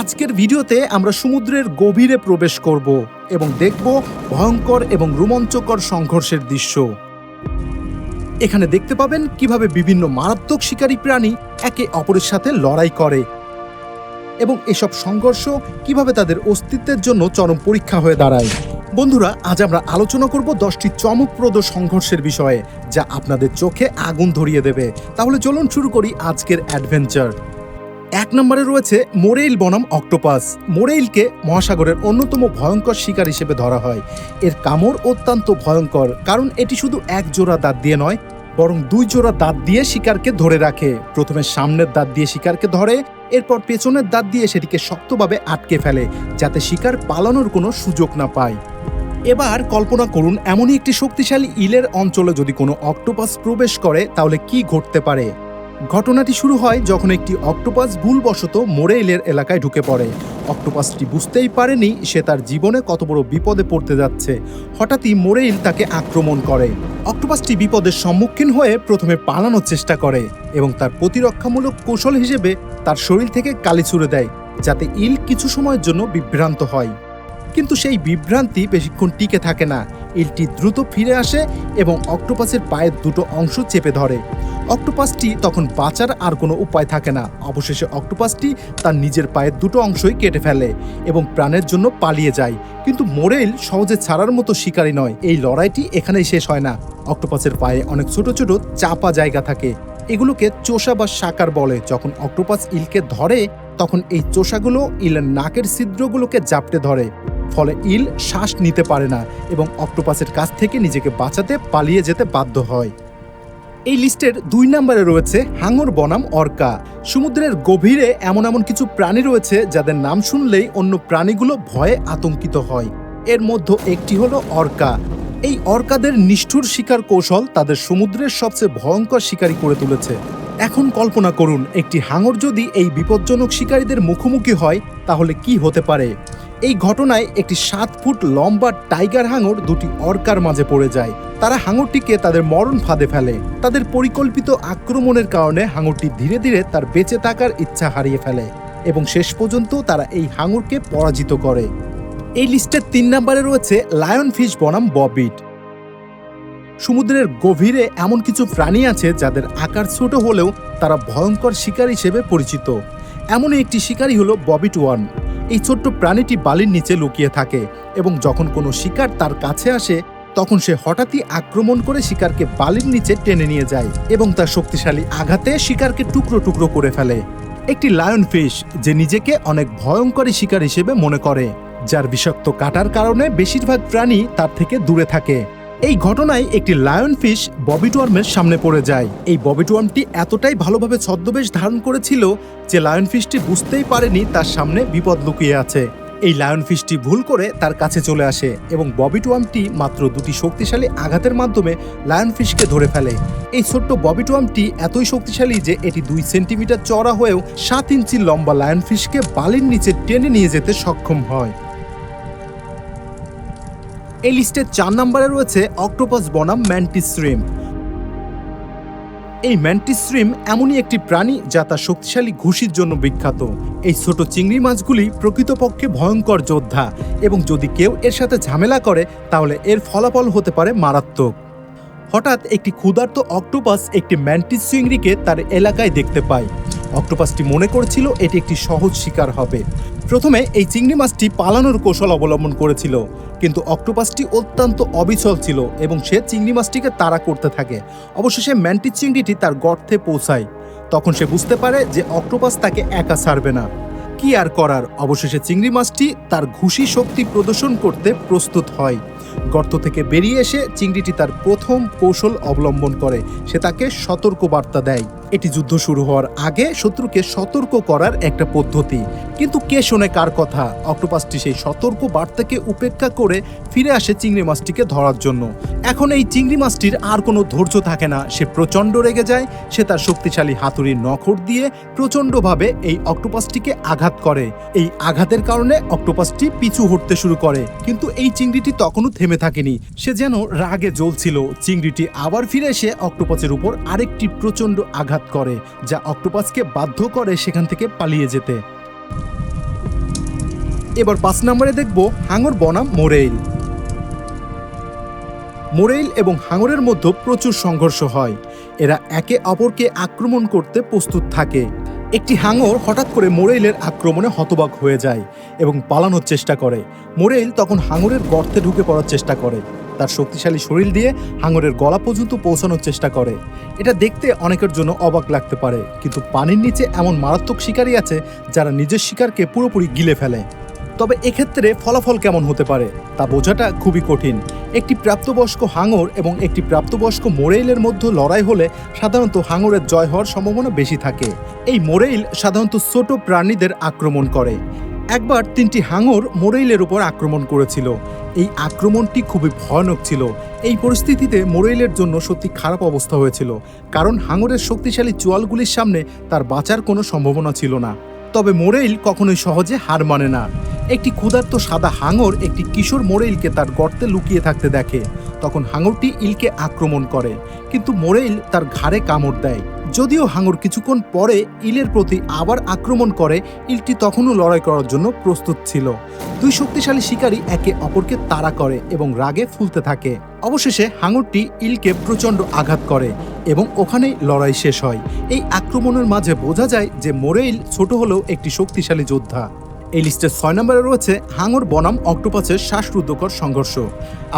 আজকের ভিডিওতে আমরা সমুদ্রের গভীরে প্রবেশ করব এবং দেখব ভয়ঙ্কর এবং রোমাঞ্চকর সংঘর্ষের দৃশ্য। এখানে দেখতে পাবেন কীভাবে বিভিন্ন মারাত্মক শিকারী প্রাণী একে অপরের সাথে লড়াই করে এবং এসব সংঘর্ষ কীভাবে তাদের অস্তিত্বের জন্য চরম পরীক্ষা হয়ে দাঁড়ায়। বন্ধুরা, আজ আমরা আলোচনা করব দশটি চমকপ্রদ সংঘর্ষের বিষয়ে, যা আপনাদের চোখে আগুন ধরিয়ে দেবে। তাহলে চলুন শুরু করি আজকের অ্যাডভেঞ্চার এক নম্বরে রয়েছে মোরেইল বনাম অক্টোপাস। মোরেইলকে মহাসাগরের অন্যতম ভয়ঙ্কর শিকার হিসেবে ধরা হয়। এর কামড় অত্যন্ত ভয়ঙ্কর, কারণ এটি শুধু এক জোড়া দাঁত দিয়ে নয়, বরং দুই জোড়া দাঁত দিয়ে শিকারকে ধরে রাখে। প্রথমে সামনের দাঁত দিয়ে শিকারকে ধরে, এরপর পেছনের দাঁত দিয়ে সেটিকে শক্তভাবে আটকে ফেলে, যাতে শিকার পালানোর কোনো সুযোগ না পায়। এবার কল্পনা করুন, এমনই একটি শক্তিশালী ইলের অঞ্চলে যদি কোনো অক্টোপাস প্রবেশ করে, তাহলে কি ঘটতে পারে? ঘটনাটি শুরু হয় যখন একটি অক্টোপাস ভুলবশত মোরেইলের এলাকায় ঢুকে পড়ে। অক্টোপাসটি বুঝতেই পারেনি সে তার জীবনে কত বড় বিপদে পড়তে যাচ্ছে। হঠাৎই মোরেইল তাকে আক্রমণ করে। অক্টোপাসটি বিপদের সম্মুখীন হয়ে প্রথমে পালানোর চেষ্টা করে এবং তার প্রতিরক্ষামূলক কৌশল হিসেবে তার শরীর থেকে কালি ছুড়ে দেয়, যাতে ইল কিছু সময়ের জন্য বিভ্রান্ত হয়। কিন্তু সেই বিভ্রান্তি বেশিক্ষণ টিকে থাকে না। ইলটি দ্রুত ফিরে আসে এবং অক্টোপাসের পায়ের দুটো অংশ চেপে ধরে। অক্টোপাসটি তখন বাঁচার আর কোনো উপায় থাকে না। অবশেষে অক্টোপাসটি তার নিজের পায়ের দুটো অংশই কেটে ফেলে এবং প্রাণের জন্য পালিয়ে যায়। কিন্তু মোরেল সহজে ছাড়ার মতো শিকারী নয়। এই লড়াইটি এখানেই শেষ হয় না। অক্টোপাসের পায়ে অনেক ছোট ছোট চাপা জায়গা থাকে। এগুলোকে চোষা বা সাকার বলে। যখন অক্টোপাস ইলকে ধরে, তখন এই চোষাগুলো ইলের নাকের ছিদ্রগুলোকে জাপটে ধরে। ফলে ইল শ্বাস নিতে পারে না এবং অক্টোপাসের কাছ থেকে নিজেকে বাঁচাতে পালিয়ে যেতে বাধ্য হয়। এই লিস্টের দুই নম্বরে রয়েছে হাঙর বনাম অর্কা। সমুদ্রের গভীরে এমন এমন কিছু প্রাণী রয়েছে যাদের নাম শুনলেই অন্য প্রাণীগুলো ভয়ে আতঙ্কিত হয়। এর মধ্যে একটি হলো অর্কা। এই অর্কাদের নিষ্ঠুর শিকার কৌশল তাদের সমুদ্রের সবচেয়ে ভয়ঙ্কর শিকারী করে তুলেছে। এখন কল্পনা করুন, একটি হাঙর যদি এই বিপজ্জনক শিকারীদের মুখোমুখি হয়, তাহলে কি হতে পারে? এই ঘটনায় একটি সাত ফুট লম্বা টাইগার হাঙর দুটি অর্কার মাঝে পড়ে যায়। তারা হাঙরটিকে তাদের মরণ ফাঁদে ফেলে। তাদের পরিকল্পিত আক্রমণের কারণে হাঙরটি ধীরে ধীরে তার বেঁচে থাকার ইচ্ছা হারিয়ে ফেলে এবং শেষ পর্যন্ত তারা এই হাঙরকে পরাজিত করে। এই লিস্টের তিন নম্বরে রয়েছে লায়ন ফিশ বনাম ববিট। সমুদ্রের গভীরে এমন কিছু প্রাণী আছে যাদের আকার ছোট হলেও তারা ভয়ঙ্কর শিকার হিসেবে পরিচিত। এমনই একটি শিকারী হলো ববিট ওয়ান এই ছোট্ট প্রাণীটি বালির নিচে লুকিয়ে থাকে এবং যখন কোনো শিকার তার কাছে আসে, তখন সে হঠাৎই আক্রমণ করে শিকারকে বালির নিচে টেনে নিয়ে যায় এবং তার শক্তিশালী আঘাতে শিকারকে টুকরো টুকরো করে ফেলে। একটি লায়ন ফিশ যে নিজেকে অনেক ভয়ঙ্করী শিকার হিসেবে মনে করে, যার বিষাক্ত কাটার কারণে বেশিরভাগ প্রাণী তার থেকে দূরে থাকে। এই ঘটনায় একটি লায়ন ফিশ ববিটওয়ার্মের সামনে পড়ে যায়। এই ববিটওয়ার্মটি এতটাই ভালোভাবে ছদ্মবেশ ধারণ করেছিল যে লায়ন ফিশটি বুঝতেই পারেনি তার সামনে বিপদ লুকিয়ে আছে। এই লায়ন ফিশটি ভুল করে তার কাছে চলে আসে এবং ববিটওয়ার্মটি মাত্র দুটি শক্তিশালী আঘাতের মাধ্যমে লায়ন ফিশকে ধরে ফেলে। এই ছোট্ট ববিটওয়ার্মটি এতই শক্তিশালী যে এটি দুই সেন্টিমিটার চড়া হয়েও সাত ইঞ্চি লম্বা লায়ন ফিশকে বালির নিচে টেনে নিয়ে যেতে সক্ষম হয়। এই লিস্টের চার নম্বরে রয়েছে অক্টোপাস বনাম ম্যান্টিস শ্রিম্প এই ম্যান্টিস শ্রিম এমনই একটি প্রাণী যা তার শক্তিশালী ঘুষির জন্য বিখ্যাত। এই ছোট চিংড়ি মাছগুলি প্রকৃতপক্ষে ভয়ঙ্কর যোদ্ধা এবং যদি কেউ এর সাথে ঝামেলা করে, তাহলে এর ফলাফল হতে পারে মারাত্মক। হঠাৎ একটি ক্ষুধার্ত অক্টোপাস একটি ম্যান্টিস চিংড়িকে তার এলাকায় দেখতে পায়। অক্টোপাসটি মনে করেছিল এটি একটি সহজ শিকার হবে। প্রথমে এই চিংড়ি মাছটি পালানোর কৌশল অবলম্বন করেছিল, কিন্তু অক্টোপাসটি অত্যন্ত অবিচল ছিল এবং সে চিংড়ি মাছটিকে তাড়া করতে থাকে। অবশেষে ম্যান্টিস চিংড়িটি তার গর্তে পৌঁছায়। তখন সে বুঝতে পারে যে অক্টোপাস তাকে একা ছাড়বে না। কি আর করার? অবশেষে চিংড়ি মাছটি তার ঘুষি শক্তি প্রদর্শন করতে প্রস্তুত হয়। গর্ত থেকে বেরিয়ে এসে চিংড়িটি তার প্রথম কৌশল অবলম্বন করে। সে তাকে সতর্ক বার্তা দেয়। এটি যুদ্ধ শুরু হওয়ার আগে শত্রুকে সতর্ক করার একটা পদ্ধতি। কিন্তু কে শোনে কার কথা? অক্টোপাসটি সেই সতর্ক বার্তাকে উপেক্ষা করে ফিরে আসে চিংড়ি মাছটিকে ধরার জন্য। এখন এই চিংড়ি মাছটির আর কোনো ধৈর্য থাকে না। সে প্রচণ্ড রেগে যায়। সে তার শক্তিশালী হাতুড়ির নখর দিয়ে প্রচণ্ডভাবে এই অক্টোপাসটিকে আঘাত করে। এই আঘাতের কারণে অক্টোপাসটি পিছু হটতে শুরু করে। কিন্তু এই চিংড়িটি তখনও থেমে থাকেনি। সে যেন রাগে জ্বলছিল। চিংড়িটি আবার ফিরে এসে অক্টোপাসের উপর আরেকটি প্রচণ্ড আঘাত করে, যা অক্টোপাসকে বাধ্য করে সেখান থেকে পালিয়ে যেতে। এবার পাঁচ নম্বরে দেখব হাঙর বনাম মোরেইল। মোরেইল এবং হাঙরের মধ্যে প্রচুর সংঘর্ষ হয়। এরা একে অপরকে আক্রমণ করতে প্রস্তুত থাকে। একটি হাঙর হঠাৎ করে মোরেইলের আক্রমণে হতবাক হয়ে যায়। এবং পালানোর চেষ্টা করে। মোরেইল তখন হাঙরের গর্তে ঢুকে পড়ার চেষ্টা করে। তার শক্তিশালী শরীর দিয়ে হাঙরের গলা পর্যন্ত পৌঁছানোর চেষ্টা করে। এটা দেখতে অনেকের জন্য অবাক লাগতে পারে, কিন্তু পানির নিচে এমন মারাত্মক শিকারী আছে যারা নিজের শিকারকে পুরোপুরি গিলে ফেলে। তবে এক্ষেত্রে ফলাফল কেমন হতে পারে, তা বোঝাটা খুবই কঠিন। একটি প্রাপ্তবয়স্ক হাঙর এবং একটি প্রাপ্তবয়স্ক মোরেইলের মধ্যে লড়াই হলে সাধারণত হাঙরের জয় হওয়ার সম্ভাবনা বেশি থাকে। এই মোরেইল সাধারণত ছোট প্রাণীদের আক্রমণ করে। একবার তিনটি হাঙর মোরেইলের উপর আক্রমণ করেছিল। এই আক্রমণটি খুবই ভয়ানক ছিল। এই পরিস্থিতিতে মোরেইলের জন্য সত্যি খারাপ অবস্থা হয়েছিল, কারণ হাঙরের শক্তিশালী চোয়ালগুলির সামনে তার বাঁচার কোনো সম্ভাবনা ছিল না। তবে মোরেইল কখনোই সহজে হার মানে না। একটি ক্ষুধার্ত সাদা হাঙর একটি কিশোর মোরেইলকে তার গর্তে লুকিয়ে থাকতে দেখে। তখন হাঙরটি ইলকে আক্রমণ করে, কিন্তু মোরেইল তার ঘাড়ে কামড় দেয়। যদিও হাঙর কিছুক্ষণ পরে ইলের প্রতি আবার আক্রমণ করে, ইলটি তখনও লড়াই করার জন্য প্রস্তুত ছিল। দুই শক্তিশালী শিকারী একে অপরকে তাড়া করে এবং রাগে ফুলতে থাকে। অবশেষে হাঙরটি ইলকে প্রচণ্ড আঘাত করে এবং ওখানেই লড়াই শেষ হয়। এই আক্রমণের মাঝে বোঝা যায় যে মোরেইল ছোট হলেও একটি শক্তিশালী যোদ্ধা। এই লিস্টের ছয় নম্বরে রয়েছে হাঙর বনাম অক্টোপাসের শ্বাসরুদ্ধকর সংঘর্ষ।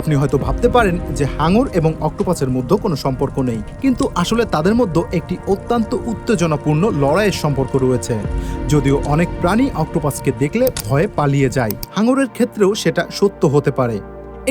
আপনি হয়তো ভাবতে পারেন যে হাঙর এবং অক্টোপাসের মধ্যে কোনো সম্পর্ক নেই, কিন্তু আসলে তাদের মধ্যে একটি অত্যন্ত উত্তেজনাপূর্ণ লড়াইয়ের সম্পর্ক রয়েছে। যদিও অনেক প্রাণী অক্টোপাসকে দেখলে ভয়ে পালিয়ে যায়। হাঙরের ক্ষেত্রেও সেটা সত্য হতে পারে।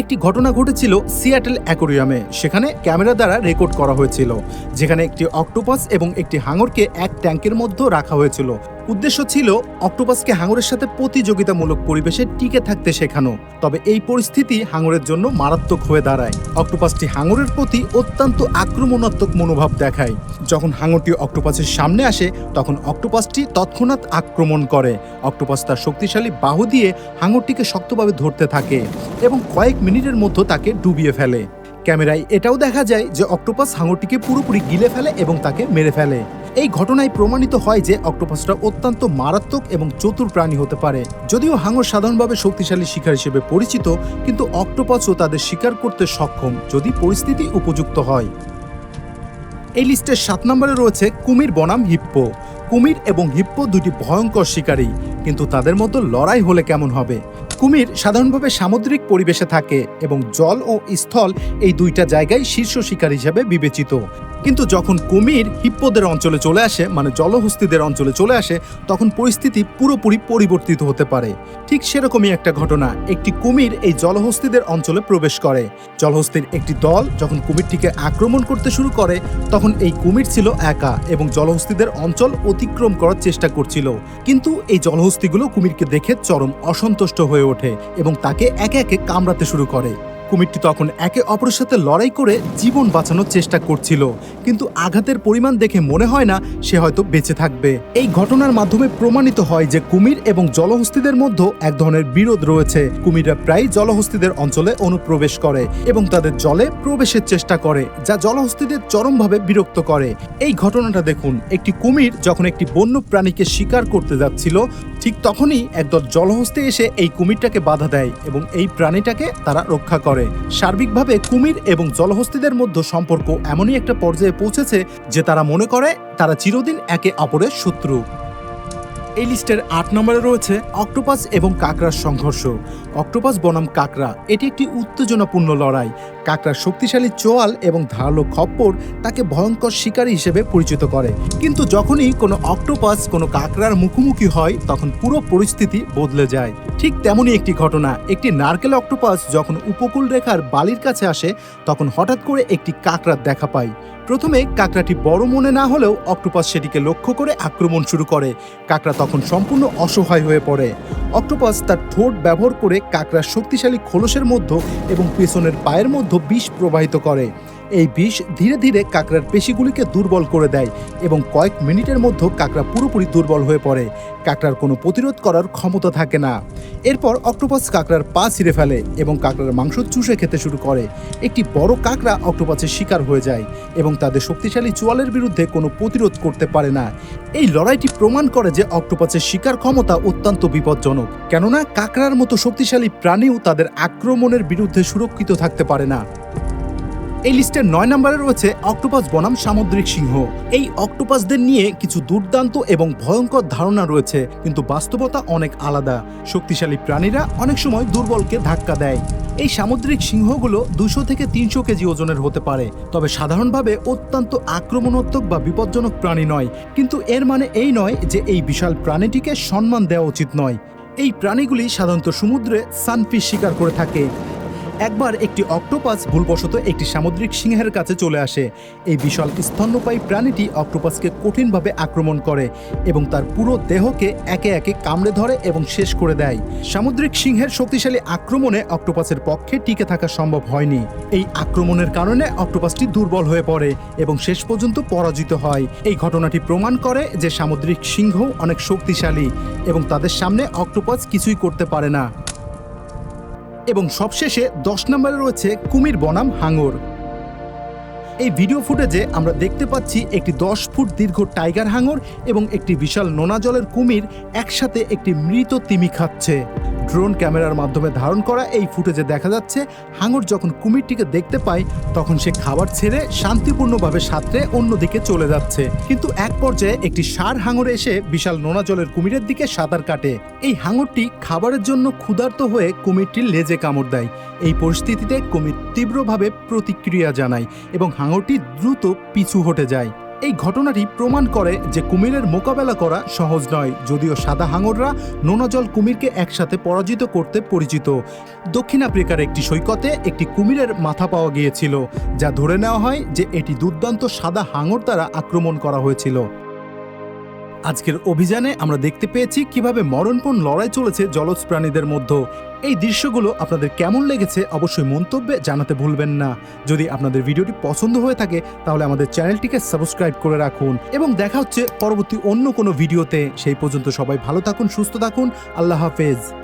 একটি ঘটনা ঘটেছিল সিয়াটেল অ্যাকোরিয়ামে। সেখানে ক্যামেরা দ্বারা রেকর্ড করা হয়েছিল, যেখানে একটি অক্টোপাস এবং একটি হাঙরকে এক ট্যাঙ্কের মধ্যে রাখা হয়েছিল। উদ্দেশ্য ছিল অক্টোপাসকে হাঙরের সাথে প্রতিযোগিতামূলক পরিবেশে টিকে থাকতে শেখানো। তবে এই পরিস্থিতি হাঙরের জন্য মারাত্মক হয়ে দাঁড়ায়। অক্টোপাসটি হাঙরের প্রতি অত্যন্ত আক্রমণাত্মক মনোভাব দেখায়। যখন হাঙরটি অক্টোপাসের সামনে আসে, তখন অক্টোপাসটি তৎক্ষণাৎ আক্রমণ করে। অক্টোপাস তার শক্তিশালী বাহু দিয়ে হাঙরটিকে শক্তভাবে ধরতে থাকে এবং কয়েক মিনিটের মধ্যে তাকে ডুবিয়ে ফেলে। ক্যামেরায় এটাও দেখা যায় যে অক্টোপাস হাঙরটিকে পুরোপুরি গিলে ফেলে এবং তাকে মেরে ফেলে। এই ঘটনায় প্রমাণিত হয় যে অক্টোপাসটা অত্যন্ত মারাত্মক এবং চতুর প্রাণী হতে পারে। যদিও হাঙর সাধারণভাবে শক্তিশালী শিকার হিসেবে পরিচিত, কিন্তু অক্টোপাসও তাদের শিকার করতে সক্ষম, যদি পরিস্থিতি উপযুক্ত হয়। এই লিস্টের সাত নম্বরে রয়েছে কুমির বনাম হিপ্পো। কুমির এবং হিপ্পো দুটি ভয়ঙ্কর শিকারী, কিন্তু তাদের মধ্যে লড়াই হলে কেমন হবে? কুমির সাধারণভাবে সামুদ্রিক পরিবেশে থাকে এবং জল ও স্থল এই দুইটা জায়গায় শীর্ষ শিকার হিসেবে বিবেচিত। কিন্তু যখন কুমির হিপ্পোদের অঞ্চলে চলে আসে মানে জলহস্তিদের অঞ্চলে চলে আসে, তখন পরিস্থিতি পুরোপুরি পরিবর্তিত হতে পারে। ঠিক সেরকমই একটা ঘটনা, একটি কুমির এই জলহস্তিদের অঞ্চলে প্রবেশ করে। জলহস্তির একটি দল যখন কুমিরটিকে আক্রমণ করতে শুরু করে, তখন এই কুমির ছিল একা এবং জলহস্তিদের অঞ্চল অতিক্রম করার চেষ্টা করছিল। কিন্তু এই জলহস্তিগুলো কুমিরকে দেখে চরম অসন্তুষ্ট হয়ে ওঠে এবং তাকে একে একে কামড়াতে শুরু করে। কুমিরটি তখন একে অপরের সাথে লড়াই করে জীবন বাঁচানোর চেষ্টা করছিল। কিন্তু আঘাতের পরিমাণ দেখে মনে হয় না সে হয়তো বেঁচে থাকবে। এই ঘটনার মাধ্যমে প্রমাণিত হয় যে কুমির এবং জলহস্তিদের মধ্যে এক ধরনের বিরোধ রয়েছে। কুমিররা প্রায় জলহস্তিদের অঞ্চলে অনুপ্রবেশ করে এবং তাদের জলে প্রবেশের চেষ্টা করে, যা জলহস্তিদের চরমভাবে বিরক্ত করে। এই ঘটনাটা দেখুন, একটি কুমির যখন একটি বন্য প্রাণীকে শিকার করতে যাচ্ছিল ঠিক তখনই একদল জলহস্তি এসে এই কুমিরটাকে বাধা দেয় এবং এই প্রাণীটাকে তারা রক্ষা করে। সার্বিকভাবে কুমির এবং জলহস্তিদের মধ্যে সম্পর্ক এমনই একটা পর্যায়ে পৌঁছেছে যে তারা মনে করে তারা চিরদিন একে অপরের শত্রু। এই লিস্টের আট নম্বরে রয়েছে অক্টোপাস এবং কাকড়ার সংঘর্ষ। অক্টোপাস বনাম কাকড়া, এটি একটি উত্তেজনাপূর্ণ লড়াই। কাকড়ার শক্তিশালী চোয়াল এবং ধারালো খপ্পর তাকে ভয়ঙ্কর শিকারী হিসেবে পরিচিত করে। কিন্তু যখনই কোনো অক্টোপাস কোনো কাকড়ার মুখোমুখি হয়, তখন পুরো পরিস্থিতি বদলে যায়। ঠিক তেমনই একটি ঘটনা, একটি নারকেল অক্টোপাস যখন উপকূল রেখার বালির কাছে আসে, তখন হঠাৎ করে একটি কাকড়ার দেখা পায়। প্রথমে কাকড়াটি বড় মনে না হলেও অক্টোপাস সেটিকে লক্ষ্য করে আক্রমণ শুরু করে। কাকড়া তখন সম্পূর্ণ অসহায় হয়ে পড়ে। অক্টোপাস তার ঠোঁট ব্যবহার করে কাকড়ার শক্তিশালী খোলসের মধ্য এবং পেছনের পায়ের মধ্যে বিষ প্রবাহিত করে। এই বিষ ধীরে ধীরে কাঁকড়ার পেশিগুলিকে দুর্বল করে দেয় এবং কয়েক মিনিটের মধ্যে কাঁকড়া পুরোপুরি দুর্বল হয়ে পড়ে। কাঁকড়ার কোনো প্রতিরোধ করার ক্ষমতা থাকে না। এরপর অক্টোপাস কাঁকড়ার পা ছিঁড়ে ফেলে এবং কাঁকড়ার মাংস চুষে খেতে শুরু করে। একটি বড় কাঁকড়া অক্টোপাসের শিকার হয়ে যায় এবং তাদের শক্তিশালী চোয়ালের বিরুদ্ধে কোনো প্রতিরোধ করতে পারে না। এই লড়াইটি প্রমাণ করে যে অক্টোপাসের শিকার ক্ষমতা অত্যন্ত বিপজ্জনক। কেননা কাঁকড়ার মতো শক্তিশালী প্রাণীও তাদের আক্রমণের বিরুদ্ধে সুরক্ষিত থাকতে পারে না। এই লিস্টের নয় নম্বরে রয়েছে অক্টোপাস বনাম সামুদ্রিক সিংহ। এই অক্টোপাসদের নিয়ে কিছু দুর্দান্ত এবং ভয়ঙ্কর ধারণা রয়েছে, কিন্তু বাস্তবতা অনেক আলাদা। শক্তিশালী প্রাণীরা অনেক সময় দুর্বলকে ধাক্কা দেয়। এই সামুদ্রিক সিংহগুলো দুশো থেকে তিনশো কেজি ওজনের হতে পারে, তবে সাধারণভাবে অত্যন্ত আক্রমণাত্মক বা বিপজ্জনক প্রাণী নয়। কিন্তু এর মানে এই নয় যে এই বিশাল প্রাণীটিকে সম্মান দেওয়া উচিত নয়। এই প্রাণীগুলি সাধারণত সমুদ্রে সানফিশ শিকার করে থাকে। একবার একটি অক্টোপাস ভুলবশত একটি সামুদ্রিক সিংহের কাছে চলে আসে। এই বিশাল স্তন্যপায়ী প্রাণীটি অক্টোপাসকে কঠিনভাবে আক্রমণ করে এবং তার পুরো দেহকে একে একে কামড়ে ধরে এবং শেষ করে দেয়। সামুদ্রিক সিংহের শক্তিশালী আক্রমণে অক্টোপাসের পক্ষে টিকে থাকা সম্ভব হয়নি। এই আক্রমণের কারণে অক্টোপাসটি দুর্বল হয়ে পড়ে এবং শেষ পর্যন্ত পরাজিত হয়। এই ঘটনাটি প্রমাণ করে যে সামুদ্রিক সিংহ অনেক শক্তিশালী এবং তাদের সামনে অক্টোপাস কিছুই করতে পারে না। এবং সবশেষে দশ নম্বরে রয়েছে কুমির বনাম হাঙর এই ভিডিও ফুটেজে আমরা দেখতে পাচ্ছি একটি দশ ফুট দীর্ঘ টাইগার হাঙর এবং একটি বিশাল নোনা জলের কুমির একসাথে একটি মৃত তিমি খাচ্ছে। ড্রোন ক্যামেরার মাধ্যমে ধারণ করা এই ফুটেজে দেখা যাচ্ছে, হাঙর যখন কুমিরটিকে দেখতে পায়, তখন সে খাবার ছেড়ে শান্তিপূর্ণভাবে সাঁতরে অন্যদিকে চলে যাচ্ছে। কিন্তু এক পর্যায়ে একটি ষাঁড় হাঙর এসে বিশাল নোনা জলের কুমিরের দিকে সাঁতার কাটে। এই হাঙরটি খাবারের জন্য ক্ষুধার্ত হয়ে কুমিরটির লেজে কামড় দেয়। এই পরিস্থিতিতে কুমির তীব্রভাবে প্রতিক্রিয়া জানায় এবং হাঙরটি দ্রুত পিছু হটে যায়। এই ঘটনাটি প্রমাণ করে যে কুমিরের মোকাবেলা করা সহজ নয়, যদিও সাদা হাঙররা নোনাজল কুমিরকে একসাথে পরাজিত করতে পরিচিত। দক্ষিণ আফ্রিকার একটি সৈকতে একটি কুমিরের মাথা পাওয়া গিয়েছিল, যা ধরে নেওয়া হয় যে এটি দুর্দান্ত সাদা হাঙর দ্বারা আক্রমণ করা হয়েছিল। আজকের অভিযানে আমরা দেখতে পেয়েছি কীভাবে মরণপণ লড়াই চলেছে জলজ প্রাণীদের মধ্যে। এই দৃশ্যগুলো আপনাদের কেমন লেগেছে অবশ্যই মন্তব্যে জানাতে ভুলবেন না। যদি আপনাদের ভিডিওটি পছন্দ হয়ে থাকে, তাহলে আমাদের চ্যানেলটিকে সাবস্ক্রাইব করে রাখুন এবং দেখা হচ্ছে পরবর্তী অন্য কোনো ভিডিওতে। সেই পর্যন্ত সবাই ভালো থাকুন, সুস্থ থাকুন। আল্লাহ হাফেজ।